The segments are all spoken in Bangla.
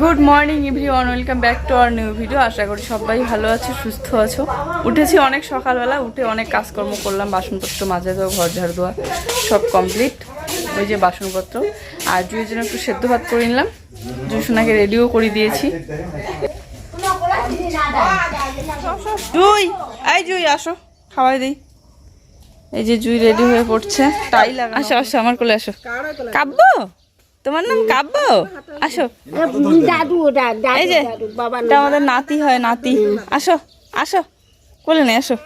Good morning everyone welcome back to our new video আশা করি সবাই ভালো আছো সুস্থ আছো। উঠেছি অনেক সকালবেলা উঠে অনেক কাজকর্ম করলাম বাসনপত্র মাজা দেওয়া ঘর ঝাড় দেওয়া সব কমপ্লিট ওই যে বাসনপত্র। আর জুয়ের জন্য একটু সেদ্ধ ভাত করে নিলাম। জুসোনাকে রেডিও করে দিয়েছি। জুই এই জুই আসো খাওয়াই দিই। এই যে জুই রেডি হয়ে পড়ছে। তাই লাগা আসো আসো আমার কোলে আসো। কাব্য তোমার নাম কাব্য? আসো। দাদু এই যে এটা আমাদের নাতি হয় নাতি। আসো আসো। কোলে নে আসো।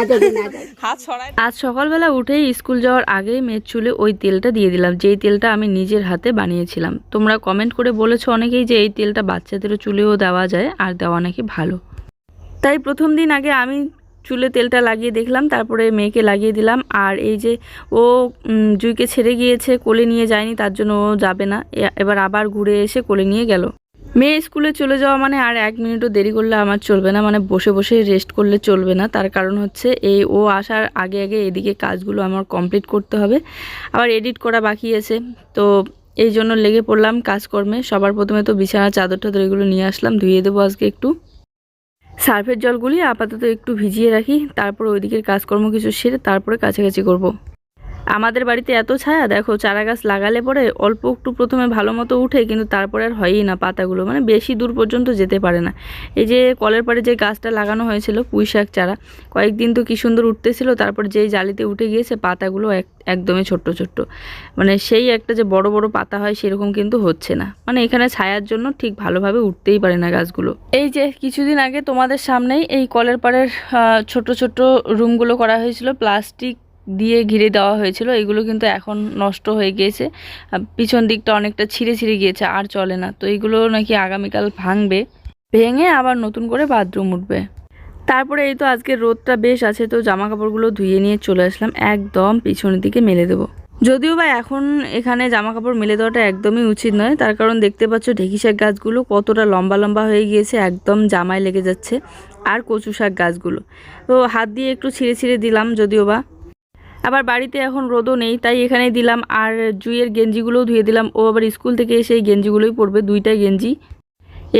আদর না হাত ছড়াই আজ সকালবেলা উঠেই স্কুল যাওয়ার আগেই মেয়ের চুলে ওই তেলটা দিয়ে দিলাম যেই তেলটা আমি নিজের হাতে বানিয়েছিলাম। তোমরা কমেন্ট করে বলেছ অনেকেই যে এই তেলটা বাচ্চাদেরও চুলেও দেওয়া যায় আর দেওয়া নাকি ভালো। তাই প্রথম দিন আগে আমি চুলে তেলটা লাগিয়ে দেখলাম, তারপরে মেয়েকে লাগিয়ে দিলাম। আর এই যে ও জুইকে ছেড়ে গিয়েছে, কোলে নিয়ে যায়নি, তার জন্য ও যাবে না। এবার আবার ঘুরে এসে কোলে নিয়ে গেল। মেয়ে স্কুলে চলে যাওয়া মানে আর এক মিনিটও দেরি করলে আমার চলবে না মানে বসে বসে রেস্ট করলে চলবে না। তার কারণ হচ্ছে এই ও আসার আগে আগে এদিকে কাজগুলো আমার কমপ্লিট করতে হবে। আবার এডিট করা বাকি আছে। তো এই জন্য লেগে পড়লাম কাজকর্মে। সবার প্রথমে তো বিছানা চাদর টাদর এগুলো নিয়ে আসলাম, ধুয়ে দেবো আজকে একটু। সার্ফের জলগুলি আপাতত একটু ভিজিয়ে রাখি তারপর ওইদিকের কাজকর্ম কিছু সেরে তারপরে কাছাকাছি করব। আমাদের বাড়িতে এত ছায়া, দেখো চারা গাছ লাগালে পরে অল্প একটু প্রথমে ভালো মতো উঠে, কিন্তু তারপরে আর হয়ই না পাতাগুলো। মানে বেশি দূর পর্যন্ত যেতে পারে না। এই যে কলের পাড়ে যে গাছটা লাগানো হয়েছিল, পুঁই শাক চারা, কয়েকদিন তো কী সুন্দর উঠতেছিল, তারপর যেই জালিতে উঠে গিয়েছে, পাতাগুলো এক, একদমই ছোট্ট ছোট্ট। মানে সেই একটা যে বড় বড় পাতা হয়, সেরকম কিন্তু হচ্ছে না। মানে এখানে ছায়ার জন্য ঠিক ভালোভাবে উঠতেই পারে না গাছগুলো। এই যে কিছুদিন আগে তোমাদের সামনেই এই কলের পাড়ের ছোট ছোট রুমগুলো করা হয়েছিল, প্লাস্টিক দিয়ে ঘিরে দেওয়া হয়েছিল। এগুলো কিন্তু এখন নষ্ট হয়ে গিয়েছে। পিছন দিকটা অনেকটা ছিঁড়ে ছিঁড়ে গিয়েছে, আর চলে না। তো এইগুলো নাকি আগামীকাল ভাঙবে। ভেঙে আবার নতুন করে বাথরুম উঠবে। তারপরে এই তো আজকে রোদটা বেশ আছে, তো জামা কাপড়গুলো ধুয়ে নিয়ে চলে আসলাম। একদম পিছনের দিকে মেলে দেবো। যদিও বা এখন এখানে জামা কাপড় মেলে দেওয়াটা একদমই উচিত নয়। তার কারণ দেখতে পাচ্ছ ঢেকি শাক গাছগুলো কতটা লম্বা লম্বা হয়ে গিয়েছে, একদম জামায় লেগে যাচ্ছে। আর কচু শাক গাছগুলো। তো হাত দিয়ে একটু ছিঁড়ে ছিঁড়ে দিলাম, যদিও বা আবার বাড়িতে এখন রোদও নেই, তাই এখানেই দিলাম। আর জুইয়ের গেঞ্জিগুলোও ধুয়ে দিলাম। ও আবার স্কুল থেকে এসে এই গেঞ্জিগুলোই পরবে, দুইটাই গেঞ্জি।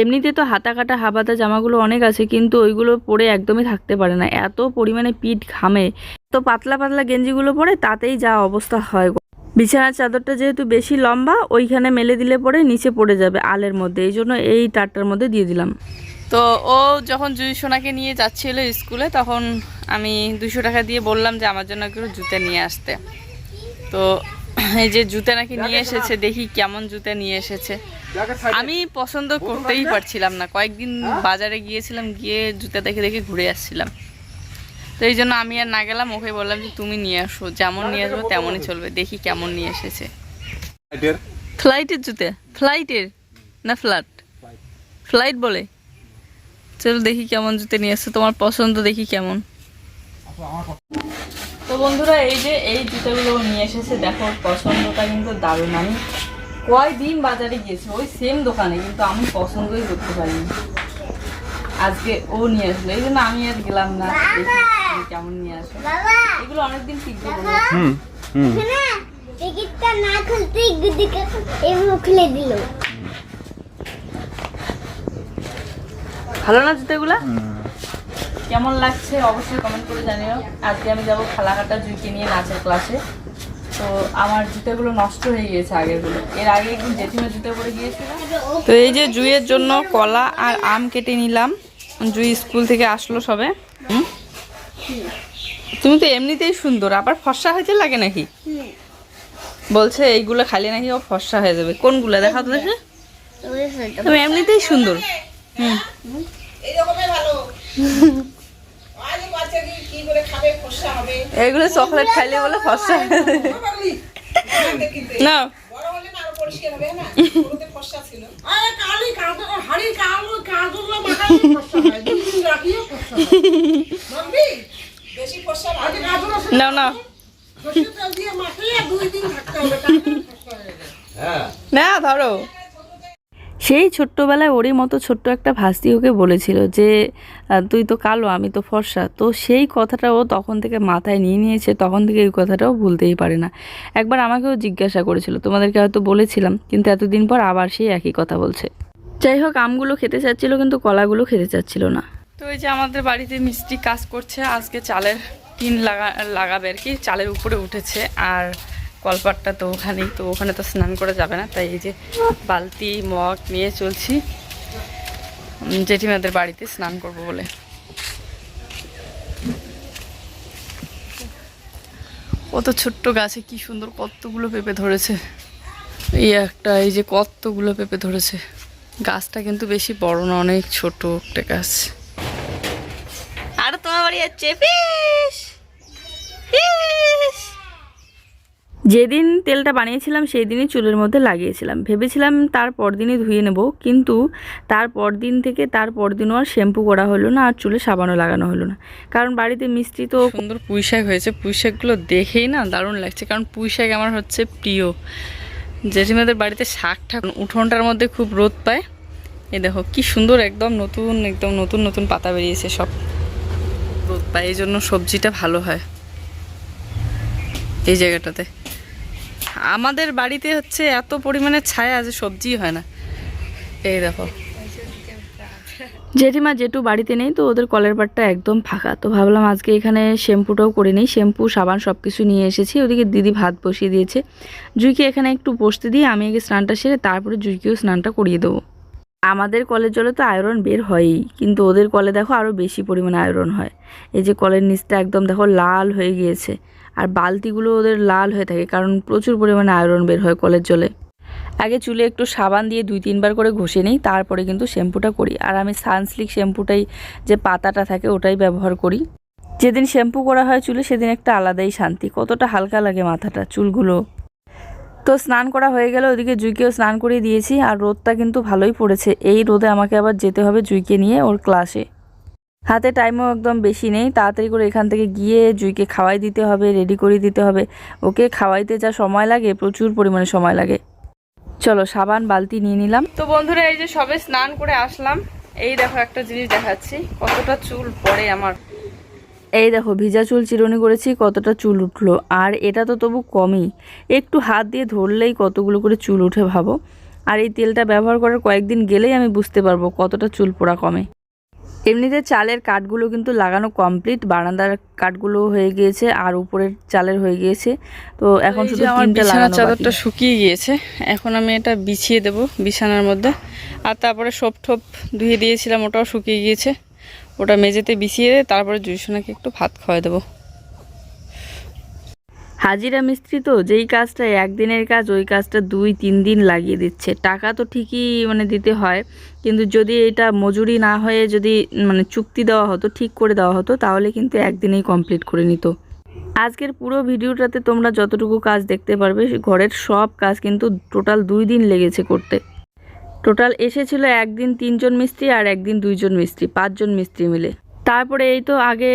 এমনিতে তো হাতা কাটা, হাবাতা জামাগুলো অনেক আছে, কিন্তু ওইগুলো পরে একদমই থাকতে পারে না। এত পরিমাণে পিঠ ঘামে। তো পাতলা পাতলা গেঞ্জিগুলো পরে তাতেই যা অবস্থা হয়। বিছানার চাদরটা যেহেতু বেশি লম্বা, ওইখানে মেলে দিলে পরে নিচে পড়ে যাবে আলের মধ্যে। এই জন্য এই টারটার মধ্যে দিয়ে দিলাম। তো ও যখন জুই সোনাকে নিয়ে যাচ্ছিল স্কুলে তখন আমি দুশো টাকা দিয়ে বললাম যে আমার জন্য একটু জুতে নিয়ে আসতে। তো এই যে জুতে নাকি নিয়ে এসেছে দেখি কেমন জুতে নিয়ে এসেছে। আমি পছন্দ করতেই পারছিলাম না। কয়েকদিন বাজারে গিয়েছিলাম গিয়ে জুতা দেখে দেখে ঘুরে আসছিলাম। তো এই জন্য আমি আর না গেলাম ওকে বললাম যে তুমি নিয়ে আসো যেমন নিয়ে আসব তেমনই চলবে দেখি কেমন নিয়ে এসেছে। ফ্লাইটের জুতে? ফ্লাইটের না ফ্লাট ফ্লাইট বলে? চলো দেখি কেমন জুতে নিয়ে আসছে তোমার পছন্দ দেখি কেমন। তো বন্ধুরা এই যে এই জুতোগুলো ও নিয়ে এসেছে দেখো পছন্দটা কিন্তু দারুণ। আমি কয়দিন বাজারে গিয়েছি ওই সেম দোকানে কিন্তু আমি পছন্দই করতে পারিনি। আজকে ও নিয়ে আসলো এই জন্য আমি আর গেলাম না। কেমন নিয়ে আসলো এগুলো অনেকদিন টিকবে হচ্ছে। হুম হুম। টিকিটটা না এভাবে খুলে দিল। ভালো না জুতোগুলা? কেমন লাগছে অবশ্যই কমেন্ট করে জানিও। আজকে আমি যাব খালাঘাটা জুইকে নিয়ে নাচের ক্লাসে তো আমার জুতোগুলো নষ্ট হয়ে গিয়েছে আগেরগুলো। এর আগে একদিন জেঠিমের জুতো পরে গিয়েছিলাম তো এই যে জুইয়ের জন্য কলা আর আম কেটে নিলাম। জুই স্কুল থেকে আসলো সবে? তুমি তো এমনিতেই সুন্দর। আবার ফর্সা হয়েছে লাগে নাকি? বলছে এইগুলো খালি নাকি ও ফর্সা হয়ে যাবে। কোনগুলো? দেখা তো দেখে। তুমি এমনিতেই সুন্দর। এগুলো চকলেট খাইলে বলে ফসা না। না না? না ধরো। সেই ছোট্টবেলায় ওরই মতো ছোট্ট একটা ভাস্তি ওকে বলেছিল যে তুই তো কালো, আমি তো ফর্সা। তো সেই কথাটা ও তখন থেকে মাথায় নিয়ে নিয়েছে, তখন থেকে এই কথাটাও ভুলতেই পারে না। একবার আমাকেও জিজ্ঞাসা করেছিল, তোমাদেরকে হয়তো বলেছিলাম, কিন্তু এতদিন পর আবার সেই একই কথা বলছে। যাই হোক, আমগুলো খেতে চাচ্ছিল, কিন্তু কলাগুলো খেতে চাচ্ছিল না। তো এই যে আমাদের বাড়িতে মিষ্টি কাজ করছে, আজকে চালের টিন লাগা, লাগাবে আর কি, চালের উপরে উঠেছে। আর কলপাটটা তো ওখানেই, তো ওখানে তো স্নান করা যাবে না, তাই এই যে বালতি, মগ নিয়ে চলছি। জেঠিমাদের বাড়িতে স্নান করব বলে। কত ছোট্ট গাছে কি সুন্দর কতগুলো পেঁপে ধরেছে। এই একটা, এই যে কতগুলো পেঁপে ধরেছে। গাছটা কিন্তু বেশি বড় না, অনেক ছোট একটা গাছ। আর তোমার বাড়ি যাচ্ছে ফিস ফিস যেদিন তেলটা বানিয়েছিলাম সেই দিনই চুলের মধ্যে লাগিয়েছিলাম। ভেবেছিলাম তার পরদিনই ধুয়ে নেব, কিন্তু তার পরদিন থেকে তার পরদিনও আর শ্যাম্পু করা হলো না আর চুলে সাবানও লাগানো হলো না। কারণ বাড়িতে মিষ্টি তো সুন্দর পুঁই শাক হয়েছে। পুঁই শাকগুলো দেখেই না দারুণ লাগছে, কারণ পুঁই শাক আমার হচ্ছে প্রিয়। জেঠিমাদের বাড়িতে শাক ঠাক উঠোনটার মধ্যে খুব রোদ পায়। এ দেখো, কি সুন্দর একদম নতুন একদম নতুন নতুন পাতা বেরিয়েছে সব। রোদ পায়, এই জন্য সবজিটা ভালো হয়। এই জায়গাটাতে। আমাদের বাড়িতে হচ্ছে এত পরিমাণে ছায়া যে সবজি হয় না। এই দেখো। জেঠিমা জেঠু বাড়িতে নেই, তো ওদের কলের পাটটা একদম ফাঁকা। তো ভাবলাম আজকে এখানে শ্যাম্পুটাও করে নিই, শ্যাম্পু, সাবান সব কিছু নিয়ে এসেছি। ওদিকে দিদি ভাত বসিয়ে দিয়েছে। জুইকে এখানে একটু বসতে দিয়ে আমি আগে স্নানটা সেরে তারপরে জুইকেও স্নানটা করিয়ে দেবো। আমাদের কলের জলে তো আয়রন বের হয়ই, কিন্তু ওদের কলে দেখো আরও বেশি পরিমাণে আয়রন হয়। এই যে কলের নিচটা একদম দেখো লাল হয়ে গিয়েছে। আর বালতিগুলো ওদের লাল হয়ে থাকে কারণ প্রচুর পরিমাণে আয়রন বের হয় কলের জলে। আগে চুলে একটু সাবান দিয়ে দুই তিনবার করে ঘষে নিই, তারপরে কিন্তু শ্যাম্পুটা করি। আর আমি সানস্লিক শ্যাম্পুটাই যে পাতাটা থাকে ওটাই ব্যবহার করি। যেদিন শ্যাম্পু করা হয় চুলে সেদিন একটা আলাদাই শান্তি, কতটা হালকা লাগে মাথাটা, চুলগুলো। তো স্নান করা হয়ে গেল, ওদিকে জুইকেও স্নান করিয়ে দিয়েছি, আর রোদটা কিন্তু ভালোই পড়েছে। এই রোদে আমাকে আবার যেতে হবে জুইকে নিয়ে ওর ক্লাসে হাতে টাইমও একদম বেশি নেই। তাড়াতাড়ি করে এখান থেকে গিয়ে জুইকে খাওয়াই দিতে হবে রেডি করে দিতে হবে। ওকে খাওয়াইতে যা সময় লাগে প্রচুর পরিমাণে সময় লাগে। চলো সাবান বালতি নিয়ে নিলাম। তো বন্ধুরা এই যে সবে স্নান করে আসলাম। এই দেখো একটা জিনিস দেখাচ্ছি। কতটা চুল পড়ে আমার। এই দেখো ভিজা চুল চিরুনি করেছি কতটা চুল উঠল। আর এটা তো তবু কমই। একটু হাত দিয়ে ধরলেই কতগুলো করে চুল উঠে ভাবো। আর এই তেলটা ব্যবহার করার কয়েকদিন গেলেই আমি বুঝতে পারব কতটা চুল পোড়া কমে। এমনিতে চালের কাঠগুলো কিন্তু লাগানো কমপ্লিট বারান্দার কাঠগুলো হয়ে গিয়েছে আর উপরের চালের হয়ে গিয়েছে। তো এখন শুধু আমার বিছানার চাদরটা শুকিয়ে গিয়েছে এখন আমি এটা বিছিয়ে দেব বিছানার মধ্যে। আর তারপরে সোপ ঠোপ ধুয়ে দিয়েছিলাম ওটাও শুকিয়ে গিয়েছে। ওটা মেঝেতে বিছিয়ে দিয়ে তারপরে জুইসোনাকে একটু ভাত খাওয়াই দেবো। হাজিরা মিস্ত্রি তো, যেই কাজটা, একদিনের কাজ, ওই কাজটা দুই, তিন দিন লাগিয়ে দিচ্ছে। টাকা তো ঠিকই মানে দিতে হয়, কিন্তু যদি এটা মজুরি না হয়ে যদি মানে চুক্তি দেওয়া হতো, ঠিক করে দেওয়া হতো, তাহলে কিন্তু একদিনেই কমপ্লিট করে নিত। আজকের পুরো ভিডিওটাতে তোমরা যতটুকু কাজ দেখতে পারবে, ঘরের সব কাজ কিন্তু টোটাল দুই দিন লেগেছে করতে। টোটাল এসেছিল একদিন তিনজন মিস্ত্রি আর একদিন দুইজন মিস্ত্রি, পাঁচজন মিস্ত্রি মিলে। তারপরে এই তো আগে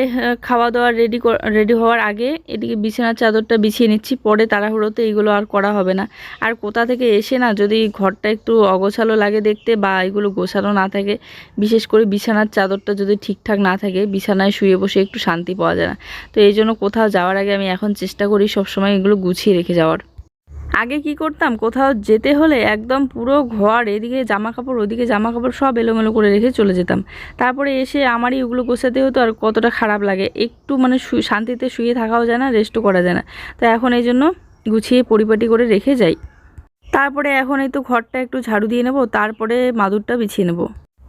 খাওয়া দাওয়া রেডি রেডি হওয়ার আগে এদিকে বিছানার চাদরটা বিছিয়ে নিচ্ছি, পরে তাড়াহুড়োতে এইগুলো আর করা হবে না। আর কোথা থেকে এসে না যদি ঘরটা একটু অগোছালো লাগে দেখতে বা এগুলো গোছানো না থাকে, বিশেষ করে বিছানার চাদরটা যদি ঠিকঠাক না থাকে, বিছানায় শুয়ে বসে একটু শান্তি পাওয়া যায় না। তো এই জন্য কোথাও যাওয়ার আগে আমি এখন চেষ্টা করি সবসময় এগুলো গুছিয়ে রেখে যাওয়ার। আগে কি করতাম? কোথাও যেতে হলে একদম পুরো ঘর, এদিকে জামা কাপড় ওদিকে জামা কাপড় সব এলোমেলো করে রেখে চলে যেতাম। তারপরে এসে আমারই ওগুলো গোছাতে হতো আর কতটা খারাপ লাগে। একটু মানে শান্তিতে শুয়ে থাকাও যায় না রেস্টও করা যায় না। তো এখন এই জন্য গুছিয়ে পরিপাটি করে রেখে যাই। তারপরে এখন এই তো ঘরটা একটু ঝাড়ু দিয়ে নেব, তারপরে মাদুরটা বিছিয়ে নেব।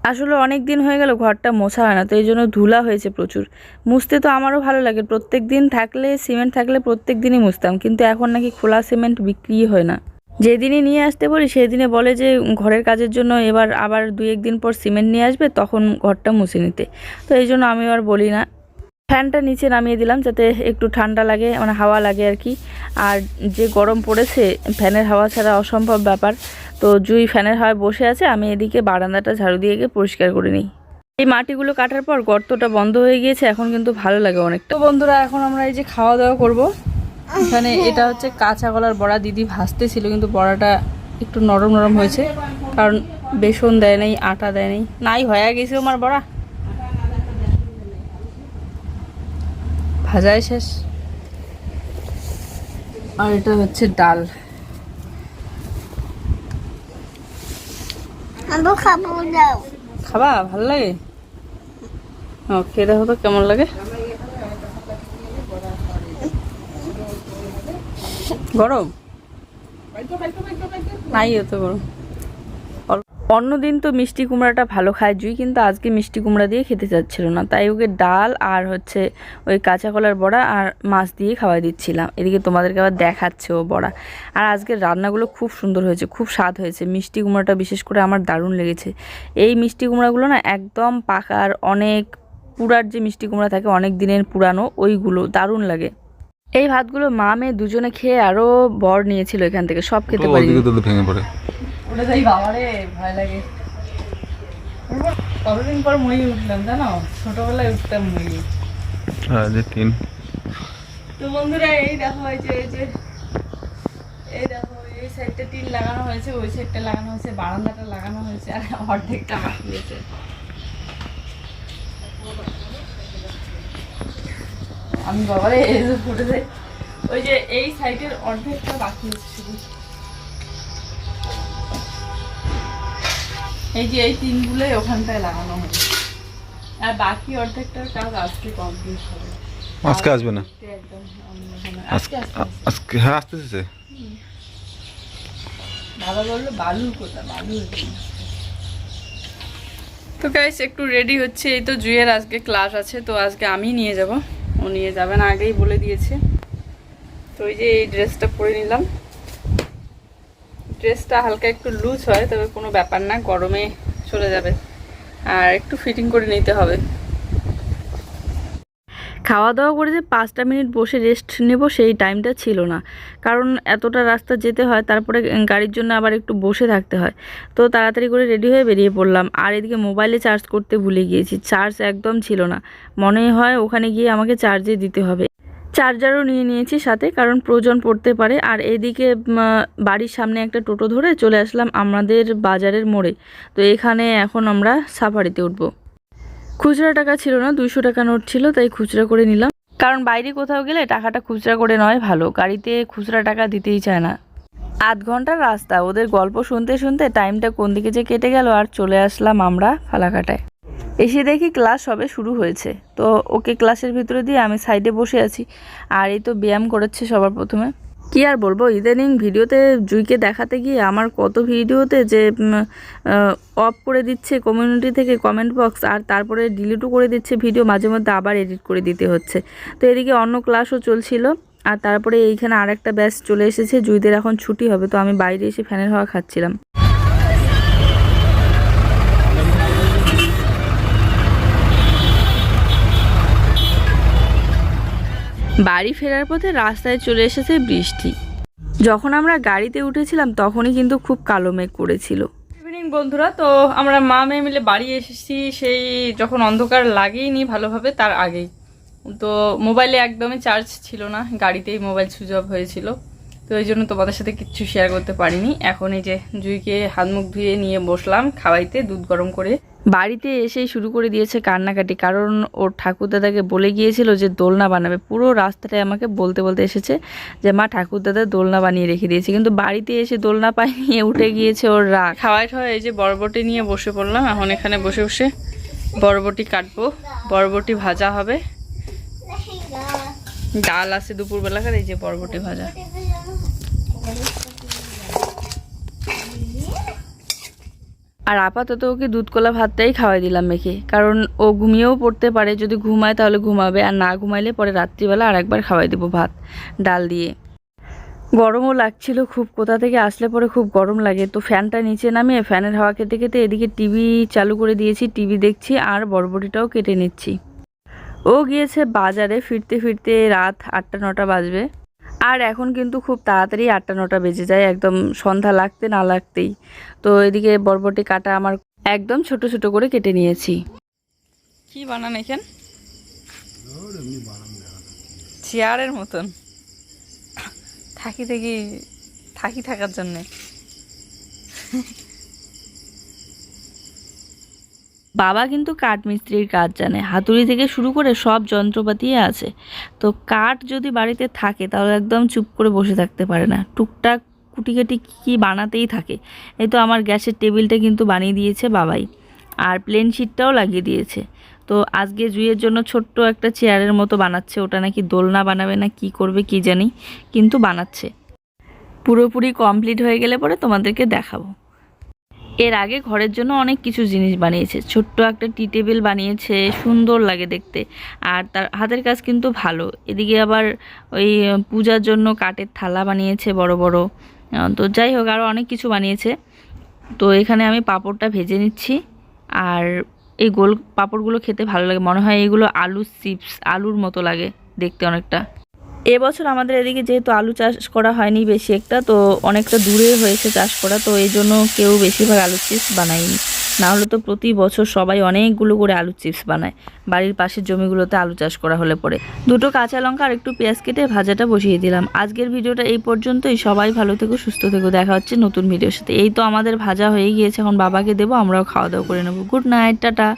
আসলে অনেক দিন হয়ে গেল ঘরটা মোছা হয় না, তো এই জন্য ধুলা হয়েছে প্রচুর। মুছতে তো আমারও ভালো লাগে, প্রত্যেক দিন থাকলে, সিমেন্ট থাকলে প্রত্যেক দিনই মুছতাম, কিন্তু এখন নাকি খোলা সিমেন্ট বিক্রি হয় না। যেদিনই নিয়ে আসতে বলি, সেদিনে বলে যে, ঘরের কাজের জন্য এবার আবার দুই একদিন পর সিমেন্ট নিয়ে আসবে, তখন ঘরটা মুছে নিতে। তো এই জন্য আমি আর বলি না। ফ্যানটা নিচে নামিয়ে দিলাম, যাতে একটু ঠান্ডা লাগে মানে হাওয়া লাগে আর কি। আর যে গরম পড়েছে, ফ্যানের হাওয়া ছাড়া অসম্ভব ব্যাপার। তো জুই ফ্যানের হাওয়ায় বসে আছে, আমি এদিকে বারান্দাটা ঝাড়ু দিয়ে গিয়ে পরিষ্কার করে নিই। এই মাটিগুলো কাটার পর গর্তটা বন্ধ হয়ে গিয়েছে, এখন কিন্তু ভালো লাগে অনেক তো বন্ধুরা, এখন আমরা এই যে খাওয়া দাওয়া করব। এখানে এটা হচ্ছে কাঁচা কলার বড়া, দিদি ভাজতে ছিল কিন্তু বড়াটা একটু নরম নরম হয়েছে। কারণ বেসন দেয় নাই, আটা দেয় নাই। নাই, হয়ে গেছে আমার বড়া। ভাজাই শেষ। আর এটা হচ্ছে ডাল। আবু খাব দাও খাবা? ভালো লাগে? ওকে দেখো তো কেমন লাগে? গরম নাই অত গরম অন্যদিন তো মিষ্টি কুমড়াটা ভালো খায় জুই কিন্তু আজকে মিষ্টি কুমড়া দিয়ে খেতে চাচ্ছিল না। তাই ওকে ডাল আর হচ্ছে ওই কাঁচা কলার বড়া আর মাছ দিয়ে খাওয়াই দিচ্ছিলাম। এদিকে তোমাদেরকে আবার দেখাচ্ছে ও বড়া। আর আজকের রান্নাগুলো খুব সুন্দর হয়েছে খুব স্বাদ হয়েছে। মিষ্টি কুমড়াটা বিশেষ করে আমার দারুণ লেগেছে। এই মিষ্টি কুমড়াগুলো না একদম পাকার অনেক পুরার যে মিষ্টি কুমড়া থাকে অনেক দিনের পুরানো ওইগুলো দারুণ লাগে। এই ভাতগুলো মা মেয়ে দুজনে খেয়ে আরও বর নিয়েছিল এখান থেকে সব খেতে পারি ভেঙে পড়ে। উঠে যাই বাবারে ভয় লাগে। কতদিন পর মই উঠলাম জানো? ছোটবেলায় উঠতাম মই হ্যাঁ যে তিন। তো বন্ধুরা এই দেখো এই এই যে এই দেখো এই সাইডটা টিন লাগানো হয়েছে ওই সাইডটা লাগানো হয়েছে বারান্দাটা লাগানো হয়েছে আর অর্ধেকটা বাকি আছে। আমি বাবারে এই যে ওই যে এই সাইডের অর্ধেকটা বাকি আছে শুধু। এই যে এই টিনগুলোই ওখানটায় লাগানো হয়েছে আর বাকি অর্ধেকটার কাজ আজকে কমপ্লিট হবে। আজকে আসবে না? আজকে হ্যাঁ আসতেছে। বাবা বলল বালু কোথা? বালু তো গাইস একটু রেডি হচ্ছে। এই তো জুয়ের আজকে ক্লাস আছে তো আজকে আমি নিয়ে যাব। ও নিয়ে যাবেন আগেই বলে দিয়েছে। তো ওই যে এই ড্রেসটা পরে নিলাম। ড্রেসটা হালকা একটু লুজ হয়, তবে কোনো ব্যাপার না, গরমে চলে যাবে। আর একটু ফিটিং করে নিতে হবে। খাওয়া দাওয়া করে যে পাঁচটা মিনিট বসে রেস্ট নেব, সেই টাইমটা ছিল না। কারণ এতটা রাস্তা যেতে হয়, তারপরে গাড়ির জন্য আবার একটু বসে থাকতে হয়। তো তাড়াতাড়ি করে রেডি হয়ে বেরিয়ে পড়লাম। আর এদিকে মোবাইলে চার্জ করতে ভুলে গিয়েছি। চার্জ একদম ছিল না। মনে হয় ওখানে গিয়ে আমাকে চার্জে দিতে হবে। চার্জারও নিয়ে নিয়েছি সাথে, কারণ প্রয়োজন পড়তে পারে। আর এদিকে বাড়ির সামনে একটা টোটো ধরে চলে আসলাম আমাদের বাজারের মোড়ে। তো এখানে এখন আমরা সাফারিতে উঠবো। খুচরা টাকা ছিল না, দুইশো টাকা নোট ছিল, তাই খুচরা করে নিলাম। কারণ বাইরে কোথাও গেলে টাকাটা খুচরা করে নয় ভালো, গাড়িতে খুচরা টাকা দিতেই চায় না। আধ ঘণ্টার রাস্তা, ওদের গল্প শুনতে শুনতে টাইমটা কোন দিকে যে কেটে গেল, আর চলে আসলাম আমরা ফালাকাটায়। এসে দেখি ক্লাস সবে শুরু হয়েছে। তো ওকে ক্লাসের ভিতরে দিয়ে আমি সাইডে বসে আছি। আর এই তো ব্যায়াম করাচ্ছে সবার প্রথমে। কি আর বলব, ইদানিং ভিডিওতে জুইকে দেখাতে গিয়ে আমার কত ভিডিওতে যে অফ করে দিচ্ছে কমিউনিটি থেকে কমেন্ট বক্স আর তারপরে ডিলিটও করে দিচ্ছে ভিডিও মাঝে মধ্যে আবার এডিট করে দিতে হচ্ছে। তো এদিকে অন্য ক্লাসও চলছিল আর তারপরে এইখানে আর একটা ব্যাচ চলে এসেছে, জুইদের এখন ছুটি হবে। তো আমি বাইরে এসে ফ্যানের হাওয়া খাচ্ছিলাম। বাড়ি ফেরার পথে রাস্তায় চলে এসেছে বৃষ্টি। যখন আমরা গাড়িতে উঠেছিলাম, তখনই কিন্তু খুব কালো মেঘ করেছিল। বন্ধুরা। তো আমরা মা মেয়ে মিলে বাড়ি এসেছি। সেই যখন অন্ধকার লাগেইনি ভালোভাবে, তার আগেই। তো মোবাইলে একদমই চার্জ ছিল না। গাড়িতেই মোবাইল সুইচ অফ হয়েছিল। তো এই জন্য তোমাদের সাথে কিচ্ছু শেয়ার করতে পারিনি। এখন এই যে জুইকে হাত মুখ ধুয়ে নিয়ে বসলাম খাওয়াইতে, দুধ গরম করে। বাড়িতে এসেই শুরু করে দিয়েছে কান্নাকাটি, কারণ ওর ঠাকুরদাদাকে বলে গিয়েছিল যে দোলনা বানাবে। পুরো রাস্তাটায় আমাকে বলতে বলতে এসেছে যে, মা, ঠাকুরদাদা দোলনা বানিয়ে রেখে দিয়েছে। কিন্তু বাড়িতে এসে দোলনা পাই নিয়ে উঠে গিয়েছে ওর রাগ। খাওয়াই খাওয়াই এই যে বরবটি নিয়ে বসে পড়লাম। এখন এখানে বসে বসে বরবটি কাটবো। বরবটি ভাজা হবে। ডাল আছে দুপুরবেলাকার, এই যে বরবটি ভাজা। আর আপাতত ওকে দুধ কলা ভাতটাই খাওয়াই দিলাম মেখে। কারণ ও ঘুমিয়েও পড়তে পারে, যদি ঘুমায় তাহলে ঘুমাবে, আর না ঘুমাইলে পরে রাত্রিবেলা আর একবার খাওয়াই দেবো ভাত, ডাল দিয়ে। গরমও লাগছিল খুব, কোথা থেকে আসলে পরে খুব গরম লাগে। তো ফ্যানটা নিচে নামিয়ে ফ্যানের হাওয়া খেতে খেতে এদিকে টিভি চালু করে দিয়েছি, টিভি দেখছি আর বরবটিটাও কেটে নিচ্ছি। ও গিয়েছে বাজারে, ফিরতে ফিরতে রাত আটটা নটা বাজবে। আর এখন কিন্তু খুব তাড়াতাড়ি আটটা, নটা বেজে যায়, একদম সন্ধ্যা লাগতে না লাগতেই। তো এদিকে বরবটি কাটা আমার একদম ছোট ছোট করে কেটে নিয়েছি। কি বানান এখান? চেয়ারের মতন। থাকি থাকি থাকি থাকার জন্যে। বাবা কিন্তু কাঠ মিস্ত্রির কাজ জানে। হাতুড়ি থেকে শুরু করে সব যন্ত্রপাতি আছে। তো কাঠ যদি বাড়িতে থাকে, তাহলে একদম চুপ করে বসে থাকতে পারে না। টুকটাক কুটিকাটি কী বানাতেই থাকে। এই তো আমার গ্যাসের টেবিলটা কিন্তু বানিয়ে দিয়েছে বাবাই। আর প্লেন শিটটাও লাগিয়ে দিয়েছে। তো আজকে জুইয়ের জন্য ছোট্ট একটা চেয়ারের মতো বানাচ্ছে। ওটা নাকি দোলনা বানাবে না, কি করবে কি জানি, কিন্তু বানাচ্ছে। পুরোপুরি কমপ্লিট হয়ে গেলে পরে তোমাদেরকে দেখাবো। এর আগে ঘরের জন্য অনেক কিছু জিনিস বানিয়েছে। ছোট্ট একটা টি টেবিল বানিয়েছে, সুন্দর লাগে দেখতে। আর তার হাতের কাজ কিন্তু ভালো। এদিকে আবার ওই পূজার জন্য কাঠের থালা বানিয়েছে বড় বড়। তো যাই হোক আরও অনেক কিছু বানিয়েছে। তো এখানে আমি পাঁপড়টা ভেজে নিচ্ছি। আর এই গোল পাঁপড়গুলো খেতে ভালো লাগে। মনে হয় এগুলো আলু চিপস, আলুর মতো লাগে দেখতে অনেকটা। এবছর আমাদের এদিকে যেহেতু আলু চাষ করা হয়নি বেশি একটা, তো অনেকটা দূরে হয়েছে চাষ করা, তো এই জন্য কেউ বেশিরভাগ আলু চিপস বানায়নি। না হলে তো প্রতি বছর সবাই অনেকগুলো করে আলু চিপস বানায়, বাড়ির পাশের জমিগুলোতে আলু চাষ করা হলে পরে। দুটো কাঁচা লঙ্কা আর একটু পেঁয়াজ কেটে ভাজাটা বসিয়ে দিলাম। আজকের ভিডিওটা এই পর্যন্তই, সবাই ভালো থেকো, সুস্থ থেকো, দেখা হচ্ছে নতুন ভিডিওর সাথে। এই তো আমাদের ভাজা হয়ে গিয়েছে, এখন বাবাকে দেবো, আমরাও খাওয়া দাওয়া করে নেব। Good night, tata.